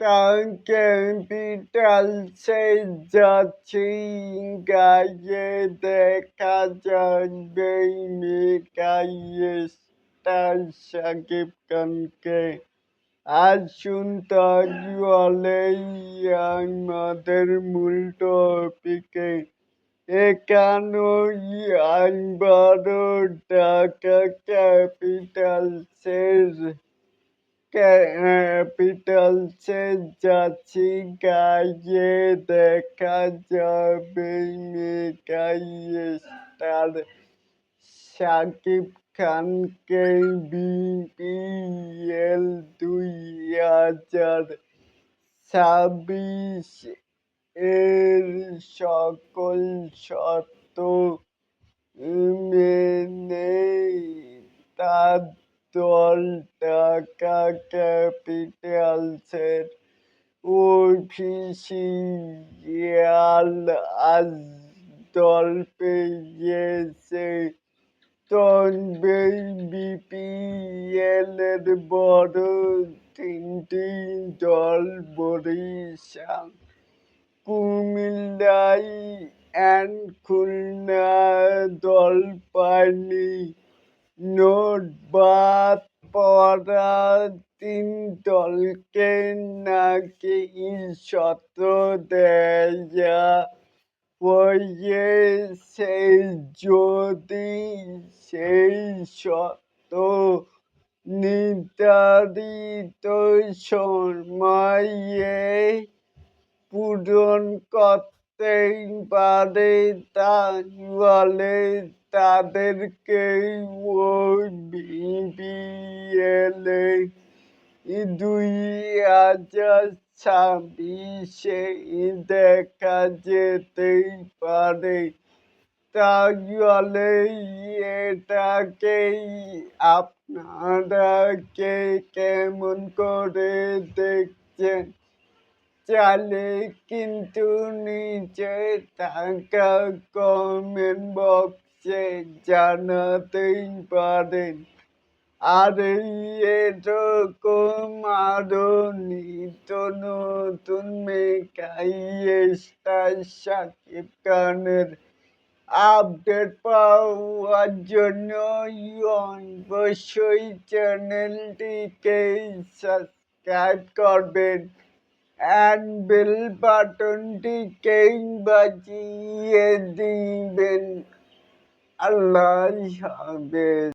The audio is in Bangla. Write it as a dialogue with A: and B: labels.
A: ঢাকা ক্যাপিটালসে যাচ্ছি দেখা যাবে মেকাইস্টার শাকিব খানকে। আসুন তাহলে আমাদের মূল টপিকে। এখানেই আইবারও ঢাকা ক্যাপিটালসের ক্যাপিটালসে যাচ্ছি গায়ে দেখা যাবে মেগাস্টার শাকিব খানকে বিপিএল দুই হাজার ছাব্বিশ এর সকল শর্ত মেনে তার দল ঢাকা ক্যাপিটালসের অফিসিয়াল আজ দল পেয়েছে। তবে বিপিএল এর বড় তিনটি দল বরিশাল কুমিল্লাই অ্যান্ড খুলনা দল পায়নি। নোট বাদ পড়া তিন দলকে নাকি শত দেয়া হয়েছে যদি সেই শত নির্ধারিত সময়ে পূরণ করতেই পারে তাহলে তাদেরকে ওই বিপিএলে দুই হাজার ছাব্বিশে দেখা যেতেই পারে। তাহলে এটাকেই আপনারা কে কেমন করে দেখছেন? চালে কিন্তু নিচে থাকা কমেন্ট বক্সে জানাতেই পারেন। আর এরকম আরও নিত্য নতুন মেকাই আপডেট পাওয়ার জন্য অবশ্যই চ্যানেলটিকে সাবস্ক্রাইব করবেন। অ্যান্ড বেল বাটনটিকে বাজিয়ে দিবেন আল্লাহ হাফেজ